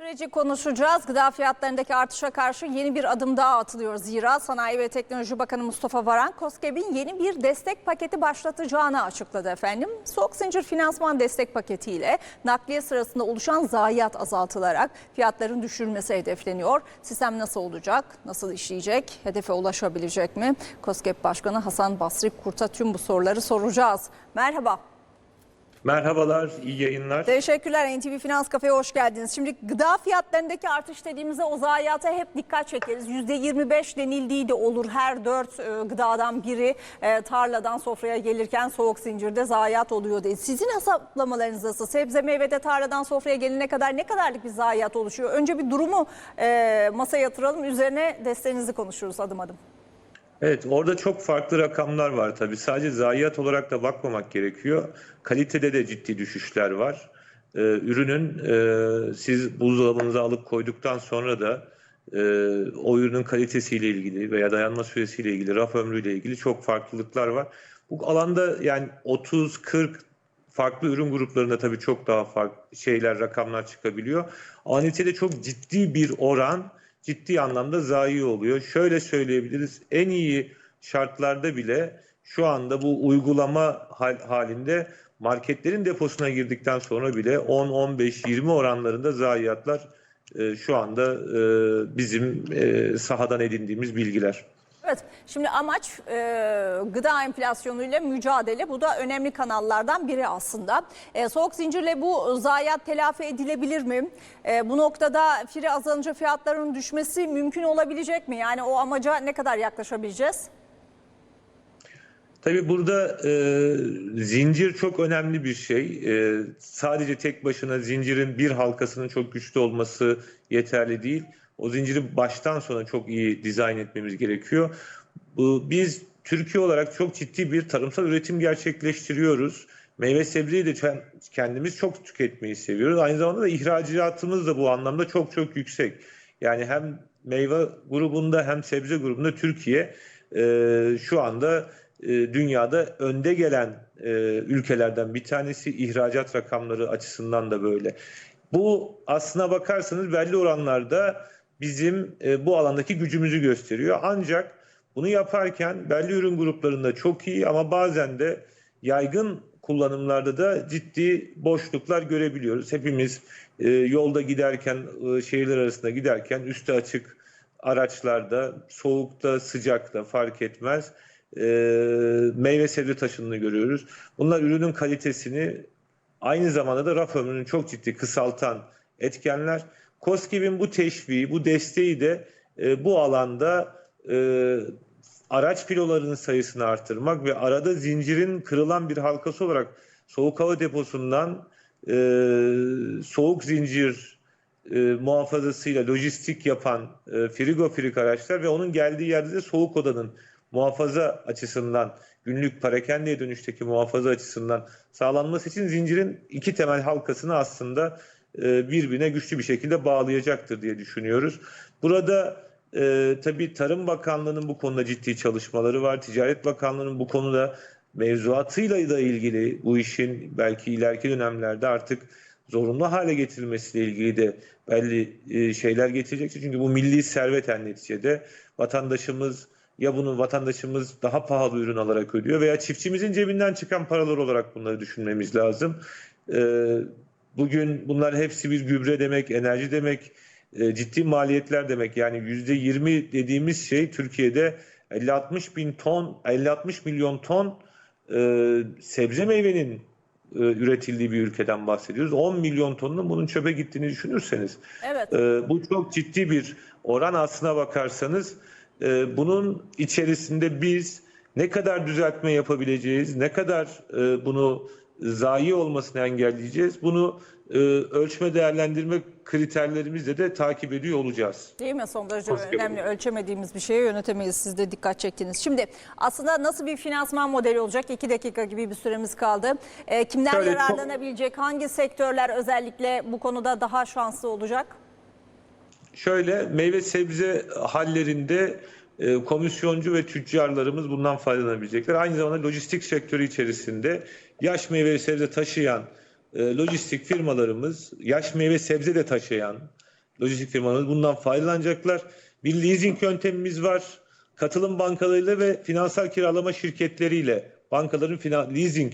Süreci konuşacağız. Gıda fiyatlarındaki artışa karşı yeni bir adım daha atılıyor. Zira Sanayi ve Teknoloji Bakanı Mustafa Varank, KOSGEB'in yeni bir destek paketi başlatacağını açıkladı efendim. Soğuk zincir finansman destek paketiyle nakliye sırasında oluşan zayiat azaltılarak fiyatların düşürülmesi hedefleniyor. Sistem nasıl olacak, nasıl işleyecek, hedefe ulaşabilecek mi? KOSGEB Başkanı Hasan Basri Kurt'a tüm bu soruları soracağız. Merhaba. Merhabalar, iyi yayınlar. Teşekkürler NTV Finans Kafe'ye hoş geldiniz. Şimdi gıda fiyatlarındaki artış dediğimizde o zayiata hep dikkat çekeriz. %25 denildiği de olur. Her dört e, gıdadan biri e, tarladan sofraya gelirken soğuk zincirde zayiat oluyor diye. Sizin hesaplamalarınız nasıl? Sebze meyvede tarladan sofraya gelene kadar ne kadarlık bir zayiat oluşuyor? Önce bir durumu e, masaya yatıralım. Üzerine desteğinizi konuşuruz adım adım. Evet, orada çok farklı rakamlar var tabii. Sadece zayiat olarak da bakmamak gerekiyor. Kalitede de ciddi düşüşler var. Ee, ürünün e, siz buzdolabınıza alıp koyduktan sonra da e, o ürünün kalitesiyle ilgili veya dayanma süresiyle ilgili, raf ömrüyle ilgili çok farklılıklar var. Bu alanda yani 30-40 farklı ürün gruplarında tabii çok daha farklı şeyler, rakamlar çıkabiliyor. Ama çok ciddi bir oran ciddi anlamda zayi oluyor. Şöyle söyleyebiliriz, en iyi şartlarda bile şu anda bu uygulama hal, halinde marketlerin deposuna girdikten sonra bile 10, 15, 20 oranlarında zayiatlar e, şu anda e, bizim e, sahadan edindiğimiz bilgiler. Evet, şimdi amaç e, gıda enflasyonuyla mücadele. Bu da önemli kanallardan biri aslında. E, soğuk zincirle bu zayiat telafi edilebilir mi? E, bu noktada firi azalınca fiyatların düşmesi mümkün olabilecek mi? Yani o amaca ne kadar yaklaşabileceğiz? Tabii burada e, zincir çok önemli bir şey. E, sadece tek başına zincirin bir halkasının çok güçlü olması yeterli değil. O zinciri baştan sona çok iyi dizayn etmemiz gerekiyor. Biz Türkiye olarak çok ciddi bir tarımsal üretim gerçekleştiriyoruz. Meyve sebzeyi de kendimiz çok tüketmeyi seviyoruz. Aynı zamanda da ihracatımız da bu anlamda çok çok yüksek. Yani hem meyve grubunda hem sebze grubunda Türkiye e, şu anda e, dünyada önde gelen e, ülkelerden bir tanesi ihracat rakamları açısından da böyle. Bu aslına bakarsanız belli oranlarda bizim e, bu alandaki gücümüzü gösteriyor. Ancak bunu yaparken belli ürün gruplarında çok iyi ama bazen de yaygın kullanımlarda da ciddi boşluklar görebiliyoruz. Hepimiz e, yolda giderken, e, şehirler arasında giderken üstü açık araçlarda, soğukta, sıcakta fark etmez e, meyve sebze taşınını görüyoruz. Bunlar ürünün kalitesini aynı zamanda da raf ömrünü çok ciddi kısaltan etkenler. KOSGEB'in bu teşviği, bu desteği de e, bu alanda e, araç filolarının sayısını artırmak ve arada zincirin kırılan bir halkası olarak soğuk hava deposundan e, soğuk zincir e, muhafazasıyla lojistik yapan e, frigofilik araçlar ve onun geldiği yerde de soğuk odanın muhafaza açısından günlük parakendeye dönüşteki muhafaza açısından sağlanması için zincirin iki temel halkasını aslında birbirine güçlü bir şekilde bağlayacaktır diye düşünüyoruz. Burada e, tabii Tarım Bakanlığı'nın bu konuda ciddi çalışmaları var. Ticaret Bakanlığı'nın bu konuda mevzuatıyla da ilgili bu işin belki ileriki dönemlerde artık zorunlu hale getirilmesiyle ilgili de belli e, şeyler getirecektir. Çünkü bu milli servet en neticede vatandaşımız ya bunu vatandaşımız daha pahalı ürün alarak ödüyor veya çiftçimizin cebinden çıkan paralar olarak bunları düşünmemiz lazım. Ee, bugün bunlar hepsi bir gübre demek, enerji demek, e, ciddi maliyetler demek. Yani yüzde yirmi dediğimiz şey Türkiye'de 50-60 bin ton, 50-60 milyon ton e, sebze meyvenin e, üretildiği bir ülkeden bahsediyoruz. 10 milyon tonun bunun çöpe gittiğini düşünürseniz. Evet. E, bu çok ciddi bir oran aslına bakarsanız. Ee, bunun içerisinde biz ne kadar düzeltme yapabileceğiz, ne kadar e, bunu zayi olmasını engelleyeceğiz, bunu e, ölçme değerlendirme kriterlerimizle de takip ediyor olacağız. Değil mi? Son derece Maske önemli. Ölçemediğimiz bir şeye yönetemeyiz. Siz de dikkat çektiniz. Şimdi aslında nasıl bir finansman modeli olacak? İki dakika gibi bir süremiz kaldı. E, kimler Şöyle çok- yararlanabilecek? Hangi sektörler özellikle bu konuda daha şanslı olacak? Şöyle meyve sebze hallerinde e, komisyoncu ve tüccarlarımız bundan faydalanabilecekler. Aynı zamanda lojistik sektörü içerisinde yaş meyve sebze taşıyan e, lojistik firmalarımız, yaş meyve sebze de taşıyan lojistik firmalarımız bundan faydalanacaklar. Bir leasing yöntemimiz var. Katılım bankalarıyla ve finansal kiralama şirketleriyle bankaların leasing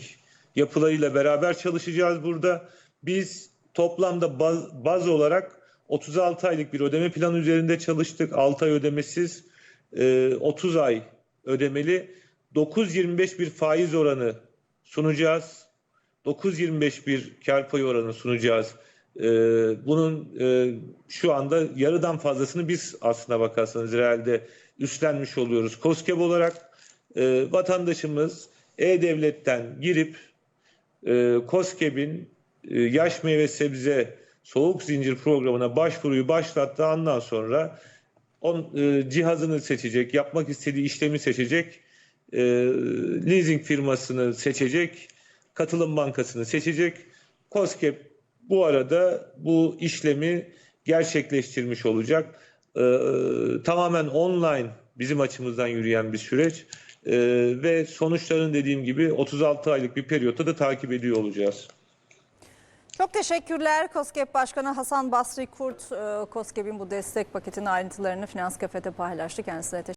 yapılarıyla beraber çalışacağız burada. Biz toplamda baz, baz olarak 36 aylık bir ödeme planı üzerinde çalıştık. 6 ay ödemesiz, 30 ay ödemeli. 9.25 bir faiz oranı sunacağız. 9.25 bir kar payı oranı sunacağız. Ee, bunun e, şu anda yarıdan fazlasını biz aslına bakarsanız realde üstlenmiş oluyoruz. COSGAP olarak e, vatandaşımız E-Devlet'ten girip e, COSGAP'in e, yaş meyve sebze soğuk zincir programına başvuruyu başlattığı andan sonra on, e, cihazını seçecek, yapmak istediği işlemi seçecek, e, leasing firmasını seçecek, katılım bankasını seçecek. COSGAP bu arada bu işlemi gerçekleştirmiş olacak. E, tamamen online bizim açımızdan yürüyen bir süreç E, ve sonuçlarını dediğim gibi 36 aylık bir periyotta da takip ediyor olacağız. Çok teşekkürler. COSGAP Başkanı Hasan Basri Kurt, e, COSGAP'in bu destek paketinin ayrıntılarını Finans Kafe'de paylaştı. Kendisine teşekkür